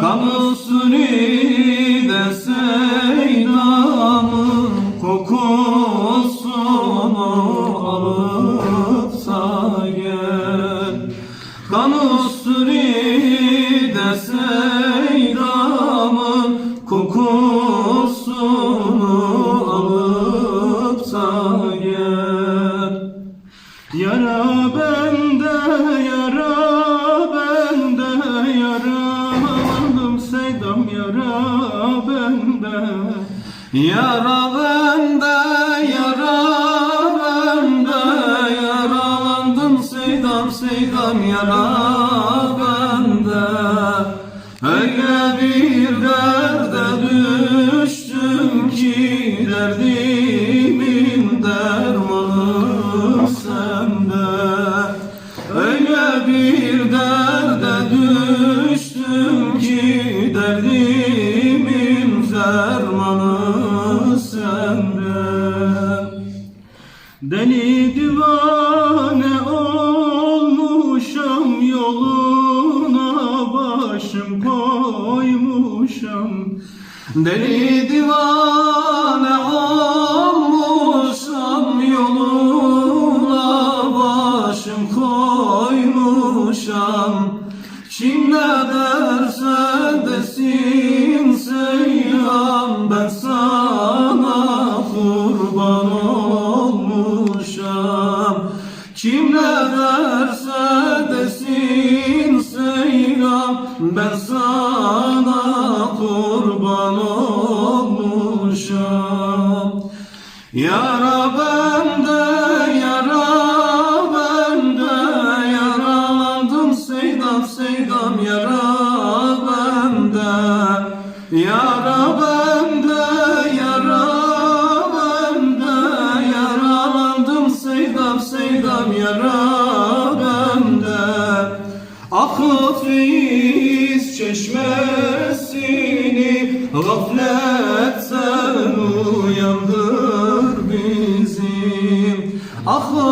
Kan usulü de seydamın kokusunu alıpsa gel. Kan usulü de seydamın kokusunu alıpsa gel. Yara bende, seydam yara bende. Yara bende, yara bende, yaralandım seydam seydam yara bende. Öyle Deli divane olmuşam yoluna başım koymuşam. Deli divane olmuşam yoluna başım koymuşam. Kim ne derse desin seyyam ben sana kurban olmuşam Kim ne derse desin seyyam ben sana kurban olmuşam yara bende, yaralandım seydam seydam yara bende, yara bende, Feyiz çeşmesini Gafletten uyandır bizim Akıp feyiz